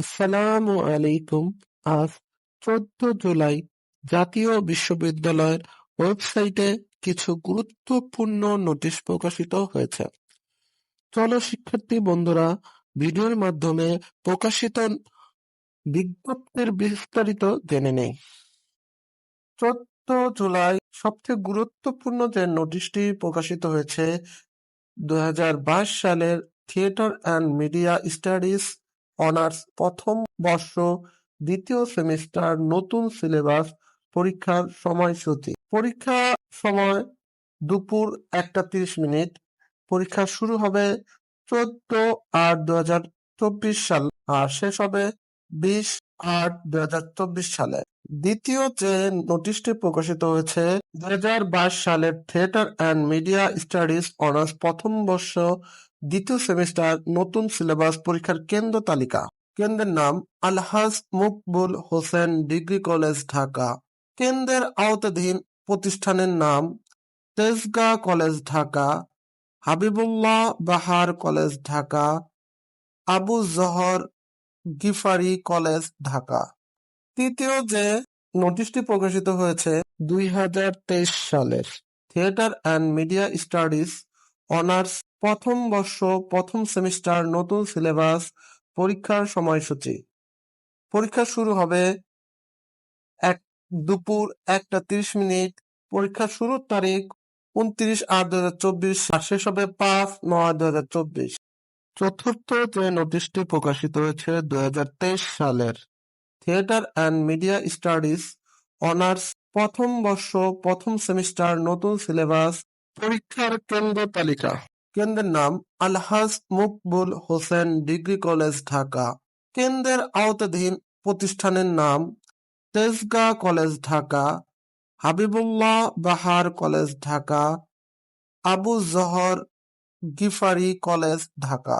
আসসালামু আলাইকুম। আজ চোদ্দ জুলাই জাতীয় বিশ্ববিদ্যালয়ের ওয়েবসাইটে কিছু গুরুত্বপূর্ণ নোটিশ প্রকাশিত হয়েছে। চলো শিক্ষার্থী বন্ধুরা, ভিডিওর মাধ্যমে প্রকাশিত বিজ্ঞপ্তির বিস্তারিত জেনে নেই। চোদ্দ জুলাই সবচেয়ে গুরুত্বপূর্ণ যে নোটিশটি প্রকাশিত হয়েছে, দুই হাজার বাইশ সালের theatre and media studies honours প্রথম বর্ষ, দ্বিতীয় সেমিস্টার, নতুন সিলেবাস, পরীক্ষার সময়সূচি। পরীক্ষা সময় দুপুর একটা তিরিশ মিনিট। পরীক্ষা শুরু হবে চোদ্দ আট দু হাজার চব্বিশ সাল আর শেষ হবে বিশ আট দু হাজার চব্বিশ সালে। দ্বিতীয় যে নোটিশটি প্রকাশিত হয়েছে দুই হাজার বাইশ সালের theatre and media studies honours প্রথম বর্ষ দ্বিতীয় সেমিস্টার নতুন সিলেবাস পরীক্ষার কেন্দ্র তালিকা। কেন্দ্রের নাম আলহাজ মুকবুল হোসেন ডিগ্রি কলেজ, ঢাকা। কেন্দ্রের আওতাধীন প্রতিষ্ঠানের নাম Tejgaon college, Dhaka. Habibullah Bahar college, Dhaka. Abu Zahar Gifari college, Dhaka. তৃতীয় যে নোটিশটি প্রকাশিত হয়েছে দুই হাজার তেইশ সালের, theatre and media studies honours প্রথম বর্ষ, প্রথম সেমিস্টার, নতুন সিলেবাস, পরীক্ষার সময়সূচি। পরীক্ষা শুরু হবে এক দুপুর একটা তিরিশ মিনিট। পরীক্ষা শুরুর তারিখ উনত্রিশ আট দু হাজার চব্বিশ, আর শেষ হবে পাঁচ নয় দু হাজার চব্বিশ। চতুর্থ যে নোটিশটি প্রকাশিত হয়েছে দু হাজার তেইশ সালের। Theatre and media studies, honours, প্রথম বর্ষ, প্রথম সেমিস্টার, নতুন সিলেবাস, পরীক্ষার কেন্দ্র তালিকা। কেন্দ্রের নাম আলহাজ মকবুল হোসেন ডিগ্রি কলেজ, ঢাকা। কেন্দ্রের আওতাধীন প্রতিষ্ঠানের নাম Tejgaon college, Dhaka. Habibullah Bahar college, Dhaka. Abu Zahar Ghifari college, Dhaka.